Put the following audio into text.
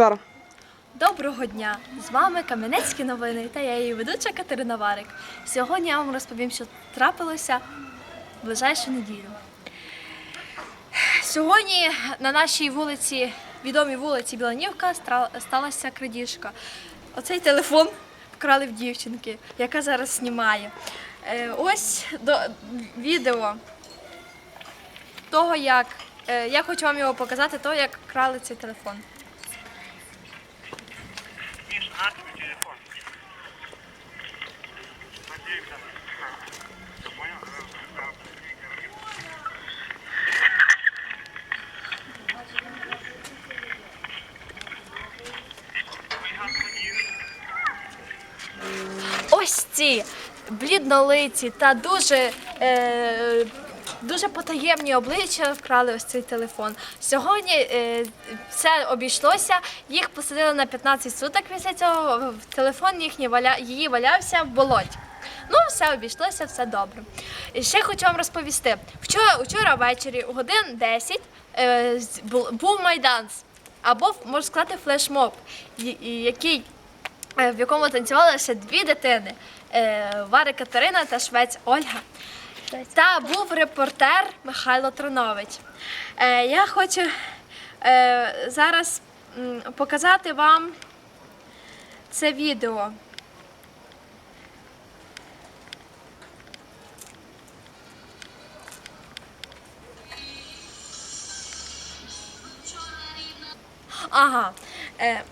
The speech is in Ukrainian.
Зараз. Доброго дня! З вами Кам'янецькі новини та я її ведуча Катерина Варик. Сьогодні я вам розповім, що трапилося в ближайшу неділю. Сьогодні на нашій вулиці, відомій вулиці Біланівка, сталася крадіжка. Оцей телефон вкрали в дівчинки, яка зараз знімає. Е, Ось до відео того, як е, я хочу вам його показати, того, як крали цей телефон. Миш, на тебе телефон. Надеемся. Все понял? Ось ці бліднолиці та дуже, е, дуже потаємні обличчя вкрали ось цей телефон. Сьогодні е, все обійшлося, їх посадили на 15 суток після цього. Телефон їхній валя, її валявся в болоті. Ну, все обійшлося, все добре. І ще хочу вам розповісти. Вчора, вчора ввечері, у годин 10, е, був майданс, або можна сказати, флешмоб, який в якому танцювали ще дві дитини е, Варя Катерина та Швець Ольга. Та був репортер Михайло Тронович. Е, Я хочу е, зараз показати вам це відео. Ага. Е,